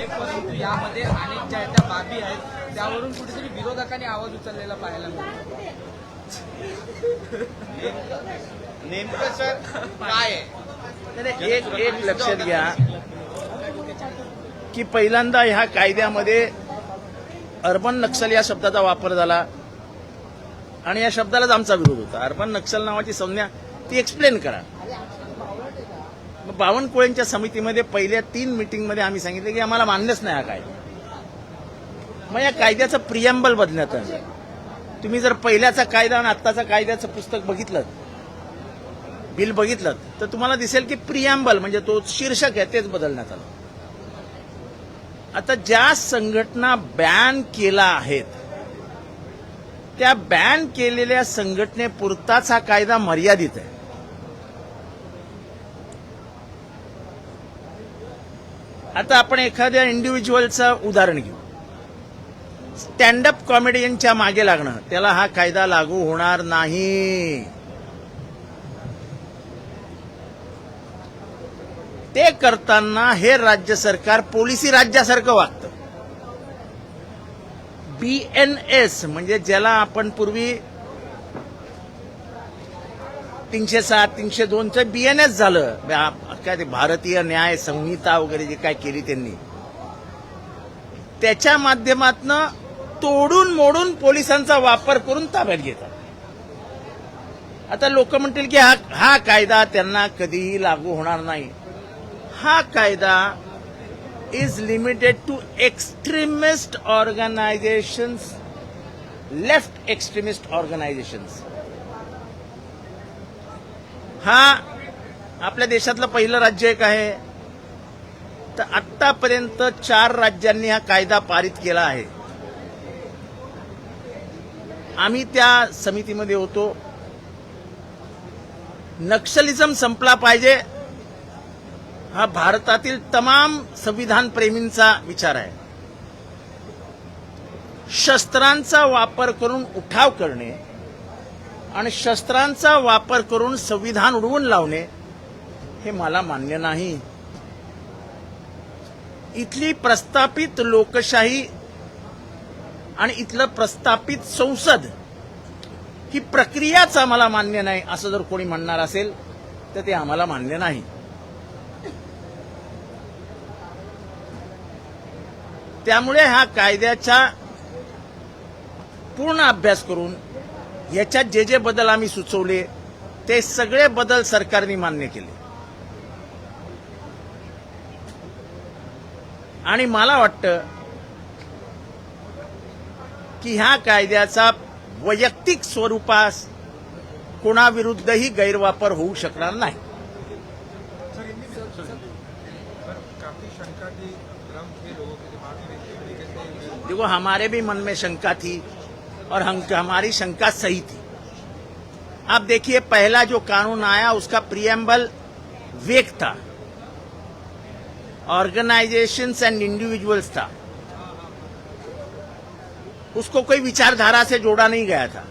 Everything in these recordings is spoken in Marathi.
आहे परंतु यामध्ये अनेक ज्या त्या बाबी आहेत त्यावरून कुठेतरी विरोधकांनी आवाज उचललेला पाहायला मिळतो. नेमकं सर काय आहे? एक एक लक्षात घ्या. की पहिल्यांदा ह्या कायद्यामध्ये अर्बन नक्षल या शब्दाचा वापर झाला. आणि या शब्दालाच आमचा विरोध होता. अर्बन नक्षल नावाची संज्ञा ती एक्सप्लेन करा. बावनकुळेंच्या समितीमध्ये पहिल्या तीन मिटिंगमध्ये आम्ही सांगितलं की आम्हाला मान्यच नाही हा कायदा. मग या कायद्याचं प्रियंबल बदलण्यात आलं. तुम्ही जर पहिल्याचा कायदा आणि आत्ताचा कायद्याचं पुस्तक बघितलं बिल बघितलं तर तुम्हाला दिसेल की प्रियांबल म्हणजे तो शीर्षक आहे तेच बदलण्यात आलं. आता ज्या संघटना बॅन केला आहेत त्या बॅन केलेल्या संघटनेपुरताच हा कायदा मर्यादित आहे. आता आपण एखाद्या इंडिव्हिज्युअलचं उदाहरण घेऊ. स्टँडअप कॉमेडियनच्या मागे लागणं त्याला हा कायदा लागू होणार नाही. ते करताना हे राज्य सरकार पोलिसी राज्यासारखं वागतं. बीएनएस म्हणजे ज्याला आपण पूर्वी तीनशे सात तीनशे दोनचं बीएनएस झालं. काय ते भारतीय न्याय संहिता वगैरे जे काय केली त्यांनी. त्याच्या माध्यमातनं तोडून मोडून पोलिसांचा वापर करून ताब्यात घेतात. आता लोक म्हणतील की हा हा कायदा त्यांना कधीही लागू होणार नाही. हा कायदा is limited to extremist organisations left extremist organisations हा आपल्या देशातलं पहिलं राज्य एक आहे. तर आतापर्यंत चार राज्यांनी हा कायदा पारित केला आहे. आम्ही त्या समितीमध्ये होतो. नक्षलिझम संपला पाहिजे. हा भारतातील तमाम संविधान प्रेमींचा विचार आहे. शस्त्रांचा वापर करून उठाव करणे आणि शस्त्रांचा वापर करून संविधान उडवून लावणे हे मला मान्य नाही. इथली प्रस्थापित लोकशाही आणि इथलं प्रस्थापित संसद ही प्रक्रियाच आम्हाला मान्य नाही असं जर कोणी म्हणणार असेल तर ते आम्हाला मान्य नाही. त्यामुळे हा कायद्याचा पूर्ण अभ्यास करून याच्यात जे जे बदल आम्ही सुचवले ते सगळे बदल सरकारने मान्य केले आणि मला वाटतं की ह्या कायद्याचा वैयक्तिक स्वरूपास कोणाविरुद्धही गैरवापर होऊ शकणार नाही शंका थी देखो हमारे भी मन में शंका थी और हम, हमारी शंका सही थी। आप देखिए, पहला जो कानून आया, उसका प्रियम्बल वेक था ऑर्गेनाइजेशंस एंड इंडिविजुअल्स था। उसको कोई विचारधारा से जोड़ा नहीं गया था।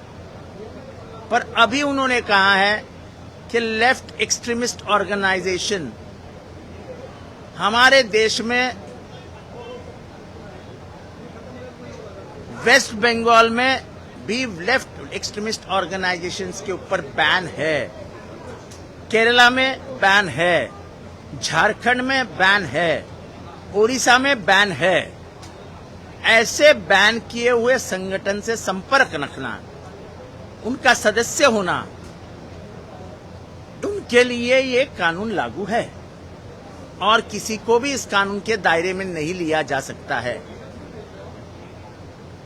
पर अभी उन्होंने कहा है कि लेफ़्ट एक्सट्रीमिस्ट ऑर्गेनाइजेशन हमारे देश में वेस्ट बंगाल में भी लेफ़्ट एक्सट्रीमिस्ट ऑर्गेनाइजेशन के ऊपर बैन है। केरला में बैन है। झारखंड में बैन है। उड़ीसा में बैन है। ऐसे बैन किए हुए संगठन से संपर्क रखना, उनका सदस्य होना, उनके लिए ये कानून लागू है। और किसी को भी इस कानून के दायरे में नहीं लिया जा सकता है।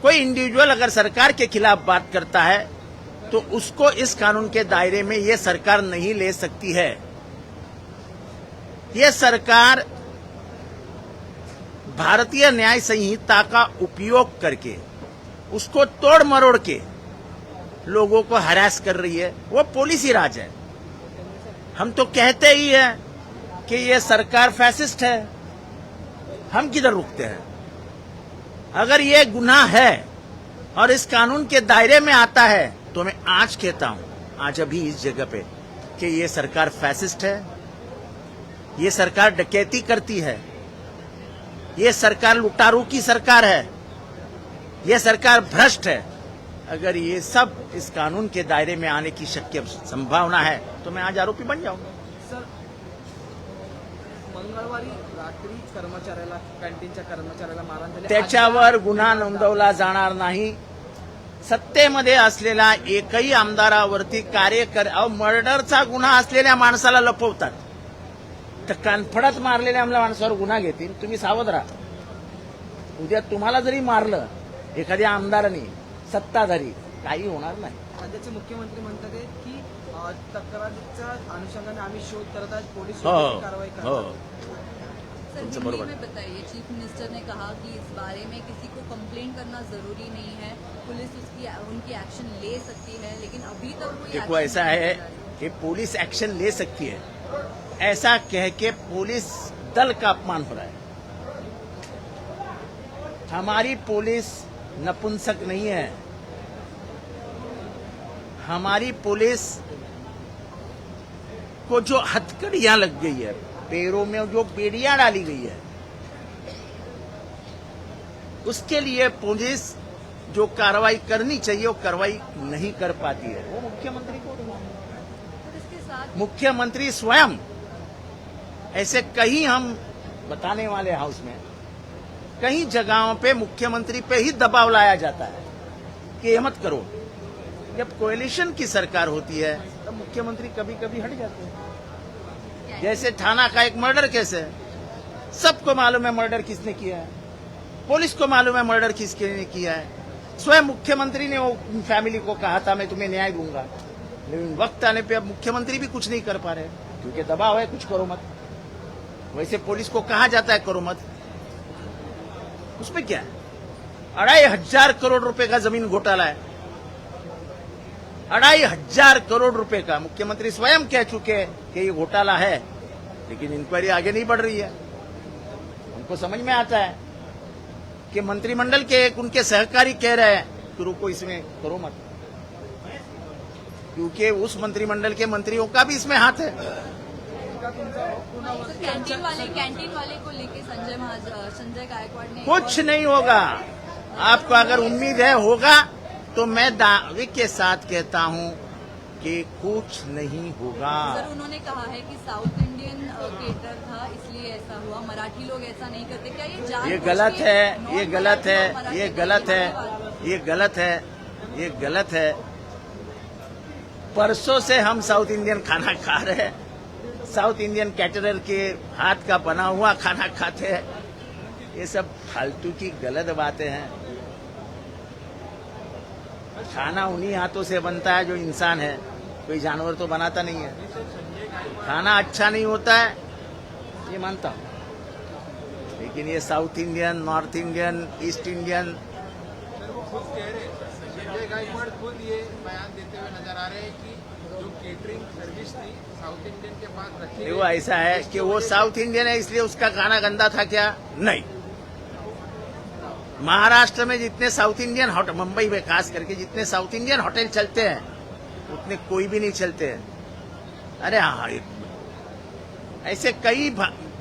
कोई इंडिविजुअल अगर सरकार के खिलाफ बात करता है तो उसको इस कानून के दायरे में ये सरकार नहीं ले सकती है। ये सरकार भारतीय न्याय संहिता का उपयोग करके, उसको तोड़ मरोड़ के लोगों को हरास कर रही है। वो पुलिस राज है। हम तो कहते ही हैं कि ये सरकार फैसिस्ट है। हम किधर रुकते हैं? अगर ये गुनाह है और इस कानून के दायरे में आता है तो मैं आज कहता हूँ, आज अभी इस जगह पे कि ये सरकार फैसिस्ट है, ये सरकार डकैती करती है, ये सरकार लुटारू की सरकार है, ये सरकार भ्रष्ट है। अगर ये सब इस कानून के दायरे में आने की शक्य संभावना है तो मैं आज आरोपी बन जाऊँगा। मंगळवारी रात्री कर्मचाऱ्याला कॅन्टीनच्या कर्मचाऱ्याला मारहाण झाली. त्याच्यावर गुन्हा नोंदवला जाणार नाही. सत्तेमध्ये असलेला एकही आमदारावरती कार्यकर अहो मर्डरचा गुन्हा असलेल्या माणसाला लपवतात. तर कानफडात मारलेल्या आमल्या माणसावर गुन्हा घेतील. तुम्ही सावध राहा. उद्या तुम्हाला जरी मारलं एखाद्या आमदाराने सत्ताधारी काही होणार नाही. राज्याचे मुख्यमंत्री म्हणतात तक्रारीच्या अनुषंगाने आम्ही शोध करत आहोत पोलीस कारवाई करतात बरोबर. बताइए चीफ मिनिस्टर ने कहा कि इस बारे में किसी को कंप्लेन करना ज़रूरी नहीं है। पुलिस उसकी उनकी एक्शन ले सकती है लेकिन अभी तक कोई देखो ऐसा है है। कि पुलिस एक्शन ले सकती है। ऐसा कह के पुलिस दल का अपमान हो रहा है। हमारी पुलिस नपुंसक नहीं है। हमारी पुलिस को जो हथकड़ियाँ लग गई है पैरों में जो बेड़ियाँ डाली गई है उसके लिए पुलिस जो कार्रवाई करनी चाहिए वो कार्रवाई नहीं कर पाती है। वो मुख्यमंत्री को और इसके साथ मुख्यमंत्री स्वयं ऐसे कहीं हम बताने वाले हाउस में कई जगहों पे मुख्यमंत्री पे ही दबाव लाया जाता है कि ये मत करो। जब कोएलिशन की सरकार होती है तब मुख्यमंत्री कभी कभी हट जाते हैं। जैसे थाना का एक मर्डर केस है। सबको मालूम है मर्डर किसने किया है। पुलिस को मालूम है मर्डर किसने किया है। स्वयं मुख्यमंत्री ने वो फैमिली को कहा था, मैं तुम्हें न्याय दूँगा। लेकिन वक्त आने पे अब मुख्यमंत्री भी कुछ नहीं कर पा रहे। क्योंकि दबाव है, कुछ करो मत। वैसे पुलिस को कहा जाता है, करो मत। उसमें क्या है? अढ़ाई हज़ार करोड़ रुपए का ज़मीन घोटाला है। अढ़ाई हज़ार करोड़ रुपए का। मुख्यमंत्री स्वयं कह चुके हैं कि ये घोटाला है। लेकिन इंक्वायरी आगे नहीं बढ़ रही है। उनको समझ में आता है कि मंत्रिमंडल के एक उनके सहकारी कह रहे हैं कि रुको इसमें करो मत। क्योंकि उस मंत्रिमंडल के मंत्रियों का भी इसमें हाथ है। कैंटीन वाले कैंटीन वाले को लेके संजय संजय गायकवाड़ ने कुछ नहीं होगा। आपको अगर उम्मीद है होगा तो मैं दावे के साथ कहता हूँ कि कुछ नहीं होगा। सर उन्होंने कहा है कि साउथ इंडियन केटर था इसलिए ऐसा हुआ। मराठी लोग ऐसा नहीं करते। क्या ये जान ये गलत है ये गलत है ये गलत है ये गलत है ये गलत है। परसों से हम साउथ इंडियन खाना खा रहे हैं। साउथ इंडियन कैटरर के हाथ का बना हुआ खाना खाते हैं। ये सब फालतू की गलत बातें हैं। खाना उन्हीं हाथों से बनता है जो इंसान है। कोई जानवर तो बनाता नहीं है। खाना अच्छा नहीं होता है, ये मानता हूँ। लेकिन ये south Indian, north Indian, east Indian देते हुए वो ऐसा है कि वो साउथ इंडियन है, इसलिए उसका खाना गंदा था क्या? नहीं। महाराष्ट्र में जितने साउथ इंडियन होटल मुंबई में खास करके जितने साउथ इंडियन होटल चलते हैं, उतने कोई भी नहीं चलते हैं। अरे हाँ ऐसे कई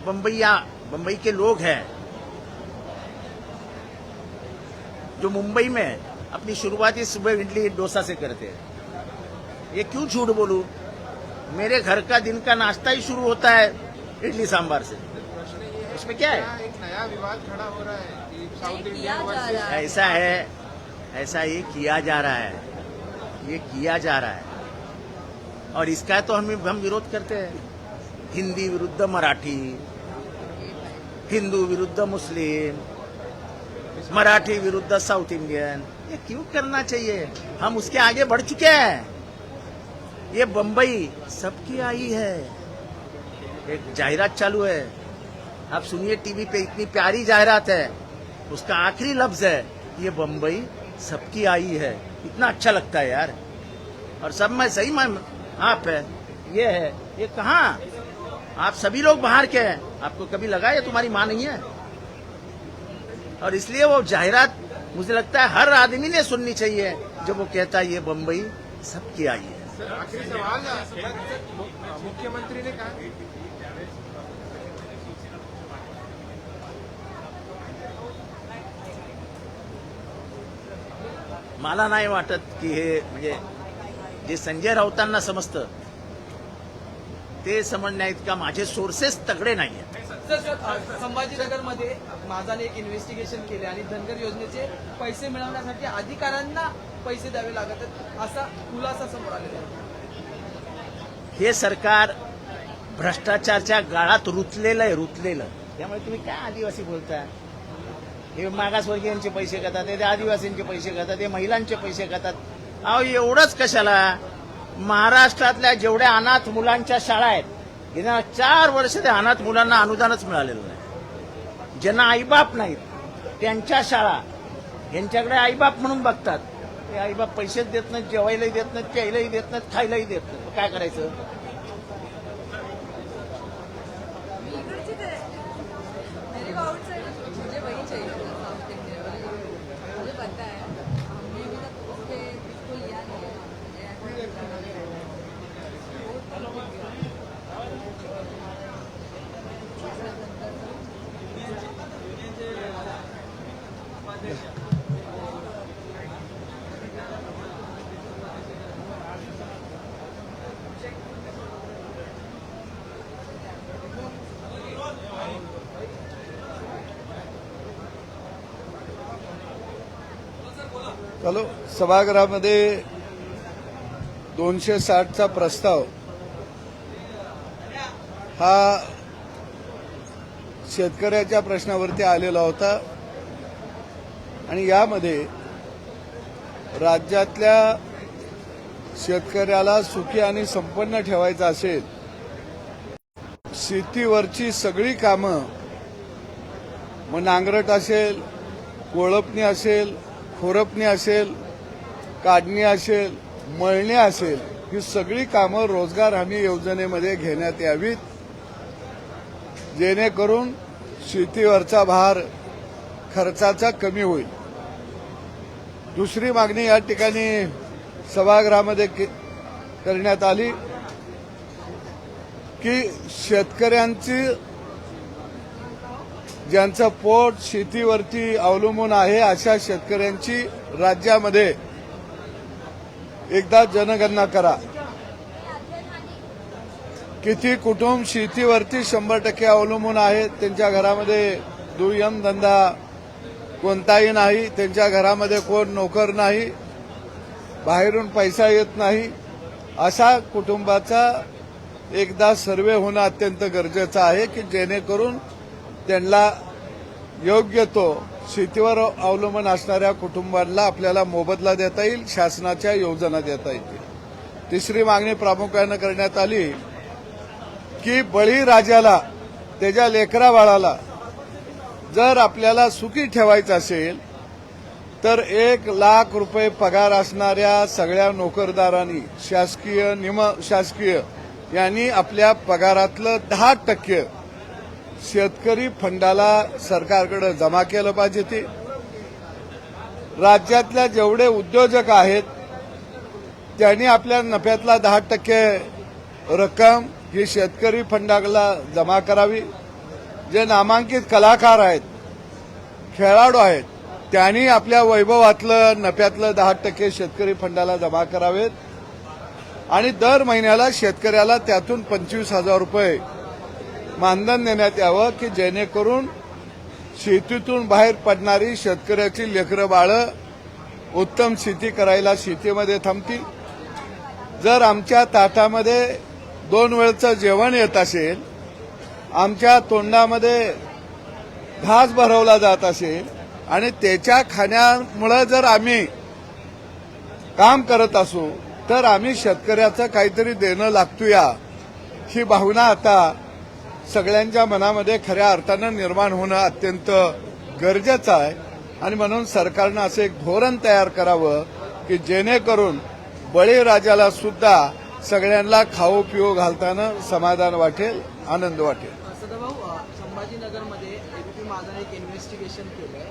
बम्बईया बम्बई के लोग हैं जो मुंबई में अपनी शुरुआती सुबह इडली डोसा से करते हैं। ये क्यों झूठ बोलूँ? मेरे घर का दिन का नाश्ता ही शुरू होता है इडली सांबार से। उसमें क्या है? एक नया विवाद खड़ा हो रहा है साउथ है। ऐसा है ऐसा ये किया जा रहा है ये किया जा रहा है। और इसका तो हम हम विरोध करते हैं। हिंदी विरुद्ध मराठी, हिंदू विरुद्ध मुस्लिम, मराठी विरुद्ध साउथ इंडियन, ये क्यों करना चाहिए? हम उसके आगे बढ़ चुके हैं। ये बम्बई सबकी आई है। एक जाहिरात चालू है। आप सुनिए, टीवी पे इतनी प्यारी जाहिरात है। उसका आखिरी लफ्ज है, ये बम्बई सबकी आई है। इतना अच्छा लगता है यार। और सब में सही में आप है। ये है, ये कहाँ? आप सभी लोग बाहर के हैं। आपको कभी लगा ये तुम्हारी माँ नहीं है? और इसलिए वो जाहिरात मुझे लगता है हर आदमी ने सुननी चाहिए जब वो कहता है ये बम्बई सबकी आई है। मुख्यमंत्री ने कहा। माला नहीं वाटत की हे म्हणजे जे संजय राऊतांना समजतं ते समजण्या इतका माझे सोर्सेस तगडे नाही आहेत संभाजीनगरमध्ये माझाने एक इन्व्हेस्टिगेशन केले आणि धनगर योजनेचे पैसे मिळवण्यासाठी अधिकाऱ्यांना पैसे द्यावे लागत असा खुलासा समोर आलेला आहे. हे सरकार भ्रष्टाचारच्या गाळात रुतलेलं आहे रुतलेलं. त्यामुळे तुम्ही काय आदिवासी बोलता हे मागासवर्गीयांचे पैसे खातात हे आदिवासींचे पैसे खातात हे महिलांचे पैसे खातात. अहो एवढंच कशाला? महाराष्ट्रातल्या जेवढ्या अनाथ मुलांच्या शाळा आहेत गेल्या चार वर्ष त्या अनाथ मुलांना अनुदानच मिळालेलं नाही. ज्यांना आईबाप नाहीत त्यांच्या शाळा यांच्याकडे आईबाप म्हणून बघतात. ते आईबाप पैसेच देत नाहीत जेवायलाही देत नाहीत प्यायलाही देत नाहीत खायलाही देत नाहीत. काय करायचं मी इकडची ते मेरे को आउटसाइड मुझे वही चाहिए था साउथ इंडियन वाली मुझे पता है हमने भी तक उस पे इसको लिया नहीं है मुझे ऐसा लगता है। हॅलो सभागृहामध्ये दोनशे साठचा प्रस्ताव. हा शेतकऱ्याच्या प्रश्नावरती आलेला होता. आणि यामध्ये राज्यातल्या शेतकऱ्याला सुखी आणि संपन्न ठेवायचं असेल शेतीवरची सगळी कामं मग नांगरट असेल कोळपणी असेल खोरपणी असेल काढणी असेल मळणी असेल ही सगळी कामं रोजगार हमी योजनेमध्ये घेण्यात यावीत जेणेकरून शेतीवरचा भार खर्चाचा कमी होईल. दुसरी मागणी या ठिकाणी सभागृहामध्ये के- करण्यात आली की शेतकऱ्यांची ज्यांचं पोट शेतीवरती अवलंबून आहे अशा शेतकऱ्यांची राज्यामध्ये एकदा जनगणना करा. किती कुटुंब शेतीवरती शंभर टक्के अवलंबून आहेत त्यांच्या घरामध्ये दुय्यम धंदा कोणताही नाही त्यांच्या घरामध्ये कोण नोकर नाही बाहेरून पैसा येत नाही अशा कुटुंबाचा एकदा सर्वे होणं अत्यंत गरजेचं आहे की जेणेकरून त्यांना योग्य तो शेतीवर अवलंबून असणाऱ्या कुटुंबांना आपल्याला मोबदला देता येईल शासनाच्या योजना देता येतील. तिसरी मागणी प्रामुख्यानं करण्यात आली की बळीराजाला त्याच्या लेकराबाळाला जर आपल्याला सुखी ठेवायचं असेल तर एक लाख रुपये पगार असणाऱ्या सगळ्या नोकरदारांनी शासकीय निम शासकीय यांनी आपल्या पगारातलं दहा टक्के शेतकरी फंडाला सरकारकडे जमा केलं पाहिजे ते. राज्यातल्या जेवढे उद्योजक आहेत त्यांनी आपल्या नफ्यातला दहा टक्के रक्कम ही शेतकरी फंडाला जमा करावी. जे नामांकित कलाकार आहेत खेळाडू आहेत त्यांनी आपल्या वैभवातलं नफ्यातलं दहा टक्के शेतकरी फंडाला जमा करावेत. आणि दर महिन्याला शेतकऱ्याला त्यातून पंचवीस हजार रुपये मानधन देण्यात यावं की जेणेकरून शेतीतून बाहेर पडणारी शेतकऱ्याची लेकरं बाळं उत्तम शेती करायला शेतीमध्ये थांबतील. जर आमच्या ताटामध्ये दोन वेळचं जेवण येत असेल आमच्या तोंडामध्ये घास भरवला जात असेल आणि त्याच्या खाण्यामुळं जर आम्ही काम करत असू तर आम्ही शेतकऱ्याचं काहीतरी देणं लागतोया ही भावना आता सगळ्यांच्या मनामध्ये खऱ्या अर्थानं निर्माण होणं अत्यंत गरजेचं आहे. आणि म्हणून सरकारनं असं एक धोरण तयार करावं की जेणेकरून बळीराजाला सुद्धा सगळ्यांना खाऊ पिऊ घालताना समाधान वाटेल आनंद वाटेल. संभाजीनगरमध्ये एबीपी माझाने एक इन्व्हेस्टिगेशन केलंय.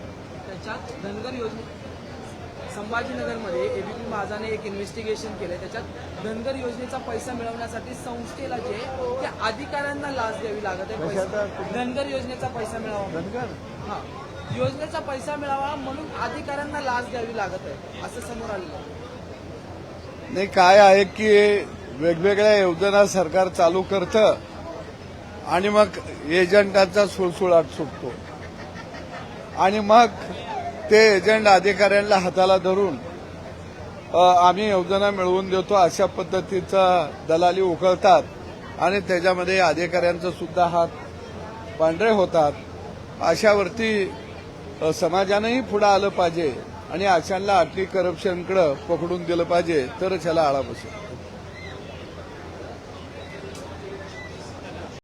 त्याच्यात धनगर योजने संभाजीनगरमध्ये एबीपी माझाने एक इन्व्हेस्टिगेशन केलंय. त्याच्यात धनगर योजनेचा पैसा मिळवण्यासाठी संस्थेला जे त्या अधिकाऱ्यांना लाच द्यावी लागत आहे. धनगर योजनेचा पैसा मिळावा धनगर? हा. योजनेचा पैसा मिळावा म्हणून अधिकाऱ्यांना लाच द्यावी लागत आहे. असं समोर आलेलं आहे. नाही काय आहे की वेगवेगळ्या योजना सरकार चालू करतं आणि मग एजंटांचा सुळसुळाट सुटतो. आणि मग ते एजंट अधिकाऱ्यांना हाताला धरून आम्ही योजना मिळवून देतो अशा पद्धतीचा दलाली उकळतात आणि त्याच्यामध्ये अधिकाऱ्यांचा सुद्धा हात पांढरे होतात. अशावरती समाजानंही पुढे आलं पाहिजे आणि अशांना अटली करप्शनकडे पकडून दिलं पाहिजे तरच ह्याला आळा बसेल.